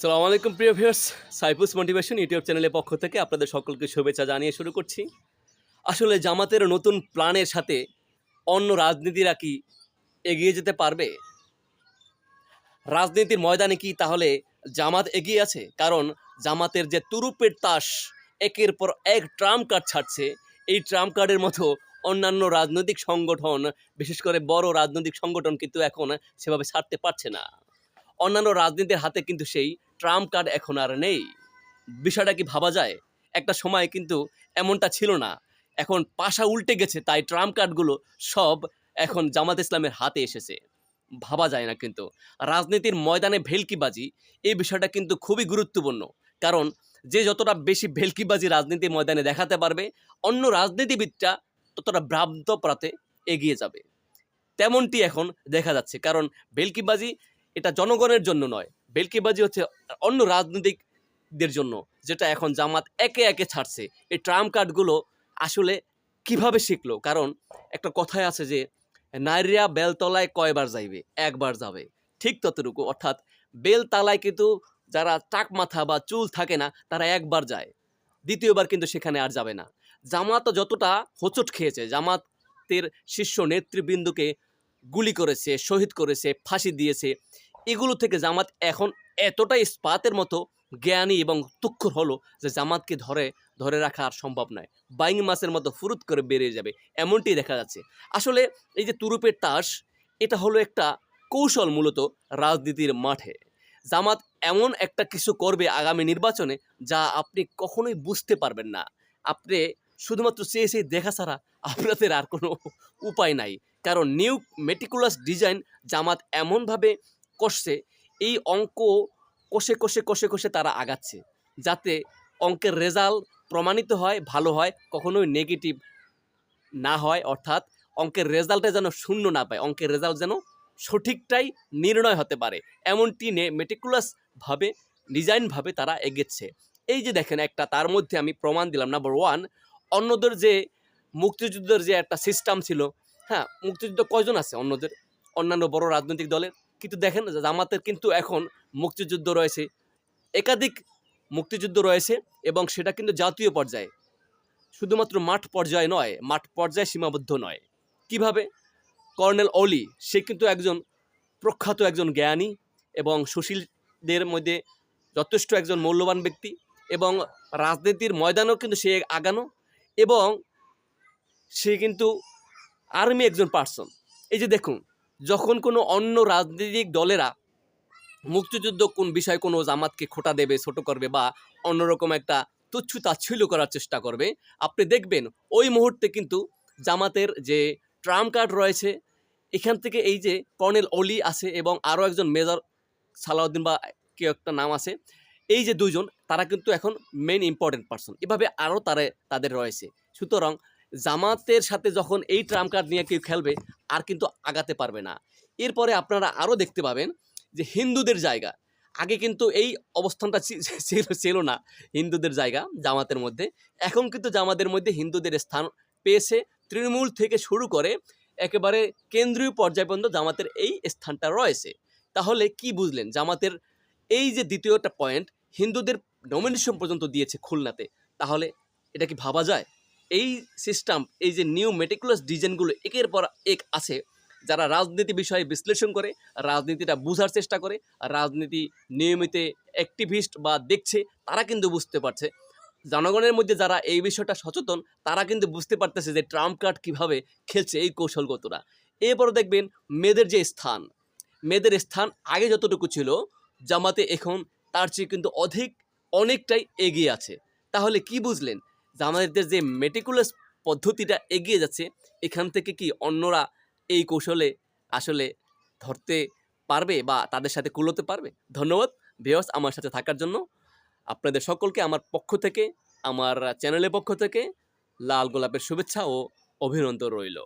আসসালামু আলাইকুম, প্রিয় ভিউয়ার্স। সাইপুস মোটিভেশন ইউটিউব চ্যানেলের পক্ষ থেকে আপনাদের সকলকে শুভেচ্ছা জানিয়ে শুরু করছি। আসলে জামাতের নতুন প্ল্যানের সাথে অন্য রাজনীতিরা কি এগিয়ে যেতে পারবে? রাজনীতির ময়দানে কি তাহলে জামাত এগিয়ে আছে? কারণ জামাতের যে তুরুপের তাস, একের পর এক ট্রাম্প কার্ড ছাড়ছে। এই ট্রাম্প কার্ডের মতো অন্যান্য রাজনৈতিক সংগঠন, বিশেষ করে বড় রাজনৈতিক সংগঠন কিন্তু এখন সেভাবে ছাড়তে পারছে না। অন্যান্য রাজনীতির হাতে কিন্তু সেই ট্রাম্প কার্ড এখন আর নেই। বিষয়টা কি ভাবা যায়? একটা সময় কিন্তু এমনটা ছিল না। এখন পাশা উল্টে গেছে, তাই ট্রাম্প কার্ডগুলো সব এখন জামাত ইসলামের হাতে এসেছে। ভাবা যায় না কিন্তু। রাজনীতির ময়দানে ভেলকিবাজি, এই বিষয়টা কিন্তু খুবই গুরুত্বপূর্ণ। কারণ যে যতটা বেশি ভেলকিবাজি রাজনীতির ময়দানে দেখাতে পারবে, অন্য রাজনীতিবিদটা ততটা ভ্রান্ত প্রাতে এগিয়ে যাবে। তেমনটি এখন দেখা যাচ্ছে। কারণ ভেলকিবাজি এটা জনগণের জন্য নয়। বেলকিবাজি হচ্ছে অন্য রাজনৈতিকদের জন্য, যেটা এখন জামাত একে একে ছাড়ছে। এই ট্রাম কার্ডগুলো আসলে কীভাবে শিখলো? কারণ একটা কথায় আছে যে, নারীরা বেলতলায় কয়বার যাইবে? একবার যাবে। ঠিক ততটুকু। অর্থাৎ বেলতলায় কিন্তু যারা টাক মাথা বা চুল থাকে না, তারা একবার যায়। দ্বিতীয়বার কিন্তু সেখানে আর যাবে না। জামাত যতটা হোঁচট খেয়েছে, জামাতের শীর্ষ নেতৃবৃন্দকে গুলি করেছে, শহীদ করেছে, ফাঁসি দিয়েছে, এগুলো থেকে জামাত এখন এতটাই ইস্পাতের মতো জ্ঞানী এবং তুক্ষর হলো যে জামাতকে ধরে ধরে রাখা আর সম্ভব নয়। বাইং মাসের মতো ফুরুত করে বেরিয়ে যাবে, এমনটি দেখা যাচ্ছে। আসলে এই যে তুরুপের তাস, এটা হলো একটা কৌশল মূলত রাজনীতির মাঠে। জামাত এমন একটা কিছু করবে আগামী নির্বাচনে যা আপনি কখনোই বুঝতে পারবেন না। আপনি শুধুমাত্র চেয়ে চেয়ে দেখা ছাড়া আপনাদের আর কোনো উপায় নাই। কারণ নিউ মেটিকুলাস ডিজাইন জামাত এমনভাবে কষছে, এই অঙ্ক কষে কষে কষে কষে তারা আগাচ্ছে, যাতে অঙ্কের রেজাল্ট প্রমাণিত হয়, ভালো হয়, কখনোই নেগেটিভ না হয়, অর্থাৎ অঙ্কের রেজাল্টে যেন শূন্য না পায়, অঙ্কের রেজাল্ট যেন সঠিকটাই নির্ণয় হতে পারে। এমনটি নে মেটিকুলাসভাবে ডিজাইনভাবে তারা এগেচ্ছে। এই যে দেখেন একটা, তার মধ্যে আমি প্রমাণ দিলাম। নাম্বার ওয়ান অন্যদের যে মুক্তিযুদ্ধের যে একটা সিস্টেম ছিল হ্যাঁ মুক্তিযুদ্ধ কয়জন আছে অন্যদের? অন্যান্য বড় রাজনৈতিক দলের? কিন্তু দেখেন, জামাতের কিন্তু এখন মুক্তিযুদ্ধ রয়েছে, একাধিক মুক্তিযুদ্ধ রয়েছে এবং সেটা কিন্তু জাতীয় পর্যায়ে। শুধুমাত্র মাঠ পর্যায়ে নয়, মাঠ পর্যায়ে সীমাবদ্ধ নয়। কীভাবে? কর্নেল অলি, সে কিন্তু একজন প্রখ্যাত একজন জ্ঞানী এবং সুশীলদের মধ্যে যথেষ্ট একজন মূল্যবান ব্যক্তি এবং রাজনীতির ময়দানেও কিন্তু সে আগানো এবং সে কিন্তু আর্মি একজন পার্সন এই যে দেখুন, যখন কোনো অন্য রাজনৈতিক দলেরা মুক্তিযুদ্ধ কোন বিষয়ে কোনো জামাতকে খোটা দেবে, ছোট করবে বা অন্যরকম একটা তুচ্ছ তাচ্ছিল্য করার চেষ্টা করবে, আপনি দেখবেন ওই মুহূর্তে কিন্তু জামাতের যে ট্রাম কার্ড রয়েছে, এখান থেকে এই যে কর্নেল অলি আছে এবং আরও একজন মেজর সালাউদ্দিন বা কেউ একটা নাম আছে এই যে দুইজন, তারা কিন্তু এখন মেইন ইম্পর্টেন্ট পার্সন এভাবে আরও তারা, তাদের রয়েছে। সুতরাং জামাতের সাথে যখন এই ট্রাম কার্ড নিয়ে কেউ খেলবে, আর কিন্তু আগাতে পারবে না। এরপরে আপনারা আরও দেখতে পাবেন যে হিন্দুদের জায়গা। আগে কিন্তু এই অবস্থানটা ছিল ছিল না হিন্দুদের জায়গা, জামাতের মধ্যে। এখন কিন্তু জামাতের মধ্যে হিন্দুদের স্থান পেয়েছে। তৃণমূল থেকে শুরু করে একেবারে কেন্দ্রীয় পর্যায় পর্যন্ত জামাতের এই স্থানটা রয়েছে। তাহলে কি বুঝলেন? জামাতের এই যে দ্বিতীয়টা পয়েন্ট হিন্দুদের নমিনেশন পর্যন্ত দিয়েছে খুলনাতে। তাহলে এটা কি ভাবা যায়? এই সিস্টেম এই যে নিউ মেটিকুলাস ডিজাইনগুলো একের পর এক আছে, যারা রাজনীতি বিষয়ে বিশ্লেষণ করে, রাজনীতিটা বোঝার চেষ্টা করে, রাজনীতি নিয়মিত অ্যাক্টিভিস্ট বা দেখছে, তারা কিন্তু বুঝতে পারছে। জনগণের মধ্যে যারা এই বিষয়টা সচেতন, তারা কিন্তু বুঝতে পারতেছে যে ট্রাম্প কার্ড কীভাবে খেলছে এই কৌশলগতরা এরপরে দেখবেন মেয়েদের যে স্থান, মেয়েদের স্থান আগে যতটুকু ছিল, জামাতে এখন তার চেয়ে কিন্তু অধিক অনেকটাই এগিয়ে আছে। তাহলে কি বুঝলেন? জামাতের যে মেটিকুলাস পদ্ধতিটা এগিয়ে যাচ্ছে, এখান থেকে কি অন্যরা এই কৌশলে আসলে ধরতে পারবে বা তাদের সাথে কুলোতে পারবে? ধন্যবাদ ভিওস আমার সাথে থাকার জন্য। আপনাদের সকলকে আমার পক্ষ থেকে, আমার চ্যানেলের পক্ষ থেকে লাল গোলাপের শুভেচ্ছা ও অভিনন্দন রইল।